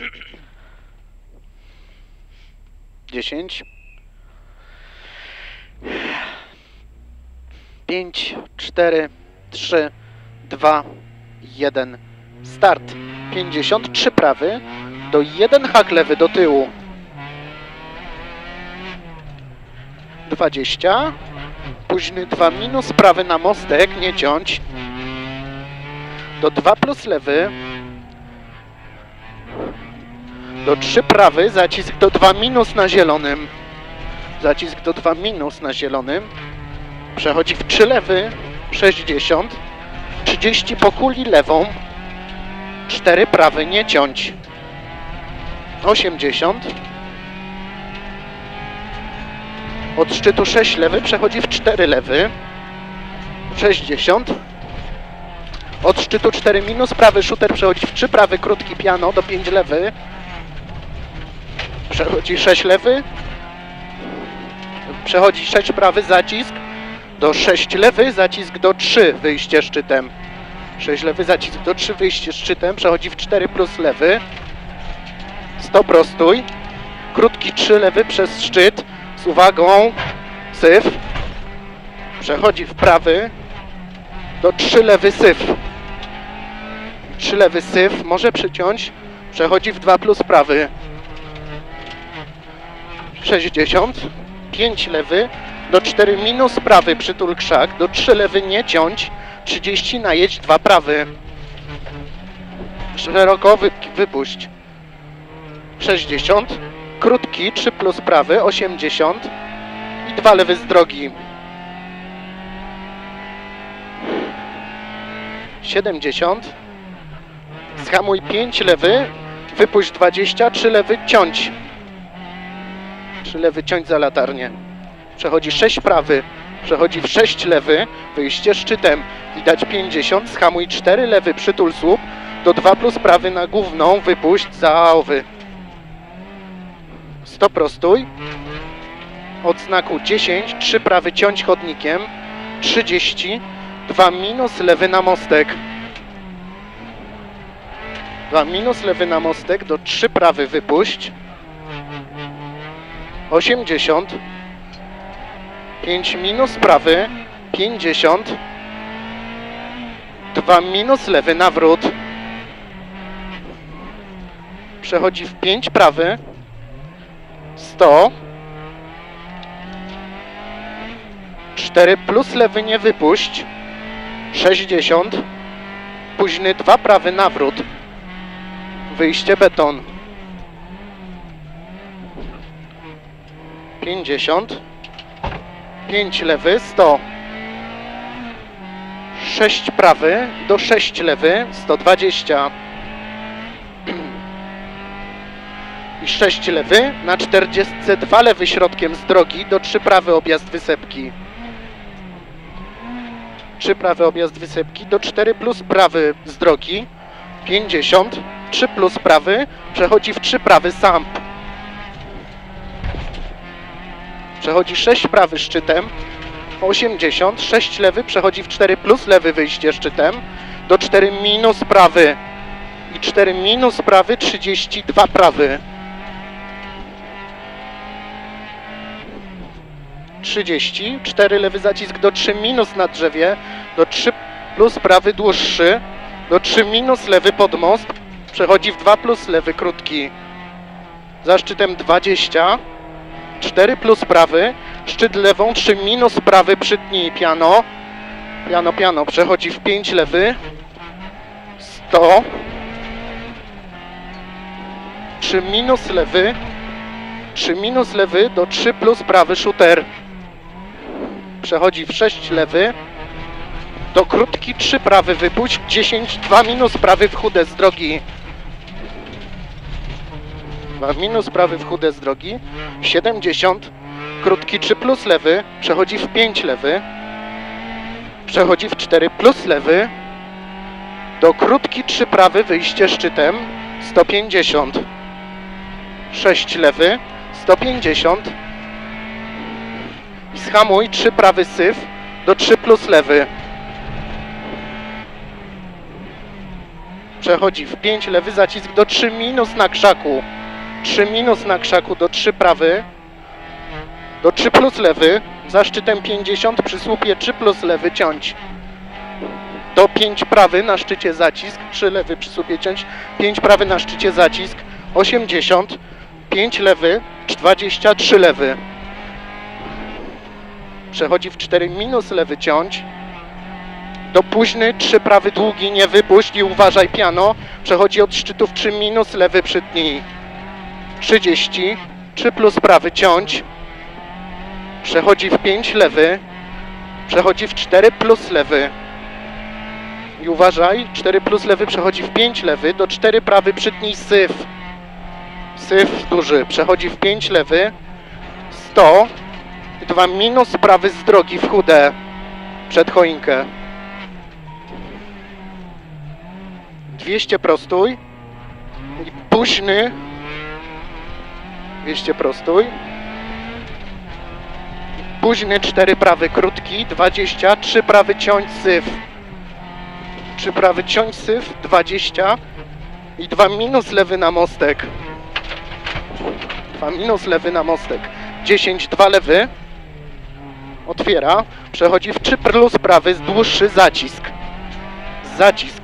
Dziesięć. Pięć, cztery, trzy, dwa, jeden. Start. Pięćdziesiąt trzy prawy do jeden hak lewy do tyłu. Dwadzieścia. Późny dwa minus prawy na mostek, nie ciąć. Do dwa plus lewy. Do 3 prawy, zacisk do 2 minus na zielonym. Zacisk do 2 minus na zielonym. Przechodzi w 3 lewy, 60. 30 po kuli lewą. 4 prawy, nie ciąć. 80. Od szczytu 6 lewy przechodzi w 4 lewy. 60. Od szczytu 4 minus prawy shooter przechodzi w 3 prawy, krótki piano do 5 lewy. Przechodzi 6 lewy. Przechodzi 6 prawy, zacisk. Do 6 lewy, zacisk do 3, wyjście szczytem. 6 lewy, zacisk do 3, wyjście szczytem. Przechodzi w 4 plus lewy. 100 prostój. Krótki 3 lewy przez szczyt. Z uwagą. Syf. Przechodzi w prawy. Do 3 lewy syf. 3 lewy syf. Może przyciąć. Przechodzi w 2 plus prawy. 60, 5 lewy, do 4 minus prawy przytul krzak, do 3 lewy nie ciąć, 30 najedź 2 prawy. Szeroko wy, wypuść. 60, krótki 3 plus prawy, 80 i 2 lewy z drogi. 70, schamuj 5 lewy, wypuść 20, 3 lewy ciąć. 3 lewy ciąć za latarnię. Przechodzi 6 prawy, przechodzi w 6 lewy, wyjście szczytem. Widać 50, schamuj 4 lewy, przytul słup, do 2 plus prawy na główną, wypuść za owy. 100 prostój. Od znaku 10, 3 prawy ciąć chodnikiem, 30, 2 minus lewy na mostek. 2 minus lewy na mostek, do 3 prawy wypuść. 80 5 minus prawy 50 2 minus lewy nawrót. Przechodzi w 5 prawy. 100 4 plus lewy nie wypuść. 60 późny 2 prawy nawrót. Wyjście beton 50 5 lewy 100 6 prawy do 6 lewy 120 i 6 lewy na 42 lewy środkiem z drogi do 3 prawy objazd wysepki. 3 prawy objazd wysepki do 4 plus prawy z drogi 50 3 plus prawy przechodzi w 3 prawy samp Przechodzi 6 prawy szczytem, 80, 6 lewy, przechodzi w 4 plus lewy wyjście szczytem, do 4 minus prawy i 4 minus prawy, 32 prawy. 30, 4 lewy zacisk do 3 minus na drzewie, do 3 plus prawy dłuższy, do 3 minus lewy pod most, przechodzi w 2 plus lewy krótki. Za szczytem 20, 4 plus prawy, szczyt lewą, 3 minus prawy, przytnij piano, piano, piano, przechodzi w 5 lewy, 100, 3 minus lewy, 3 minus lewy do 3 plus prawy, shooter, przechodzi w 6 lewy, do krótki 3 prawy, wypuść, 10, 2 minus prawy w chude z drogi, 2 minus prawy w chude z drogi, 70, krótki 3 plus lewy, przechodzi w 5 lewy, przechodzi w 4 plus lewy, do krótki 3 prawy, wyjście szczytem, 150, 6 lewy, 150 i schamuj 3 prawy syf do 3 plus lewy. Przechodzi w 5 lewy zacisk do 3 minus na krzaku. 3 minus na krzaku do 3 prawy. Do 3 plus lewy. Za szczytem 50 przy słupie 3 plus lewy ciąć. Do 5 prawy na szczycie zacisk. 3 lewy przy słupie ciąć. 5 prawy na szczycie zacisk. 80. 5 lewy. 23 lewy. Przechodzi w 4 minus lewy ciąć. Do późny 3 prawy długi nie wypuść i uważaj piano. Przechodzi od szczytów 3 minus lewy przytnij. 30. 3 plus prawy ciąć. Przechodzi w 5 lewy. Przechodzi w 4 plus lewy. I uważaj, 4 plus lewy przechodzi w 5 lewy. Do 4 prawy przytnij syf. Syf duży. Przechodzi w 5 lewy. 100. 2 minus prawy z drogi w chude. Przed choinkę. 200 prostój. I późny. 200 prostój. Późny 4 prawy krótki, 20, 3 prawy ciąć syf. 3 prawy ciąć syf, 20 i 2 minus lewy na mostek. 2 minus lewy na mostek. 10, 2 lewy. Otwiera. Przechodzi w 3 plus prawy, dłuższy zacisk. Zacisk.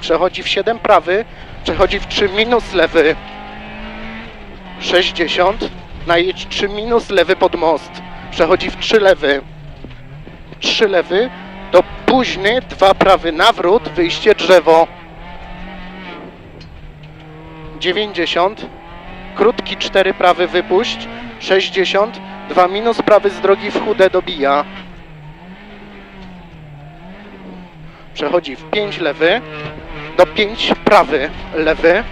Przechodzi w 7 prawy. Przechodzi w 3 minus lewy. 60. Najedź 3 minus lewy pod most. Przechodzi w 3 lewy. 3 lewy. Do późny 2 prawy nawrót. Wyjście drzewo. 90. Krótki 4 prawy wypuść. 60. 2 minus prawy z drogi w chude dobija. Przechodzi w 5 lewy. Do 5 prawy lewy.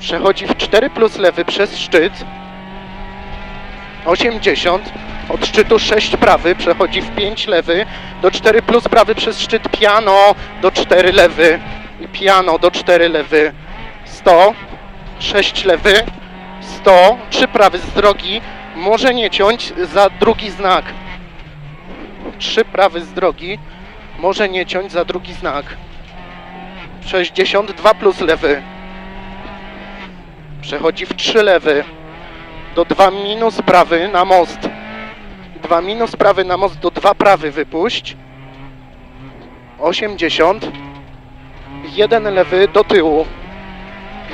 Przechodzi w 4 plus lewy przez szczyt. 80. Od szczytu 6 prawy. Przechodzi w 5 lewy. Do 4 plus prawy przez szczyt piano. Do 4 lewy. I piano do 4 lewy. 100. 6 lewy. 100. 3 prawy z drogi. Może nie ciąć za drugi znak. 3 prawy z drogi. Może nie ciąć za drugi znak. 62 plus lewy. Przechodzi w 3 lewy. Do 2 minus prawy na most. 2 minus prawy na most do 2 prawy wypuść. 80. 1 lewy do tyłu.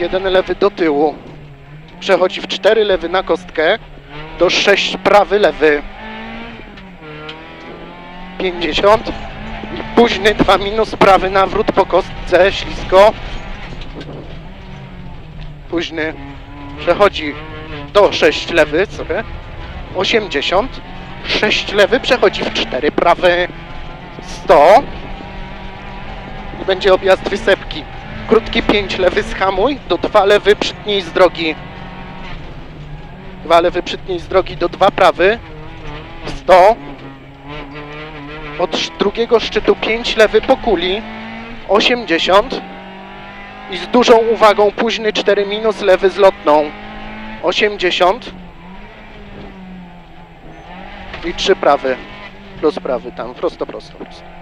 1 lewy do tyłu. Przechodzi w 4 lewy na kostkę. Do 6 prawy lewy. 50. I późny 2 minus prawy nawrót po kostce, ślisko. Późny przechodzi do 6 lewy, sobie. 80. 6 lewy przechodzi w 4 prawy. 100. I będzie objazd wysepki. Krótki 5 lewy zhamuj, do 2 lewy przytnij z drogi. 2 lewy przytnij z drogi do 2 prawy. 100. Od drugiego szczytu 5 lewy po kuli. 80. I z dużą uwagą późny 4 minus lewy z lotną. 80. I 3 prawy. Plus prawy tam, prosto, prosto, prosto.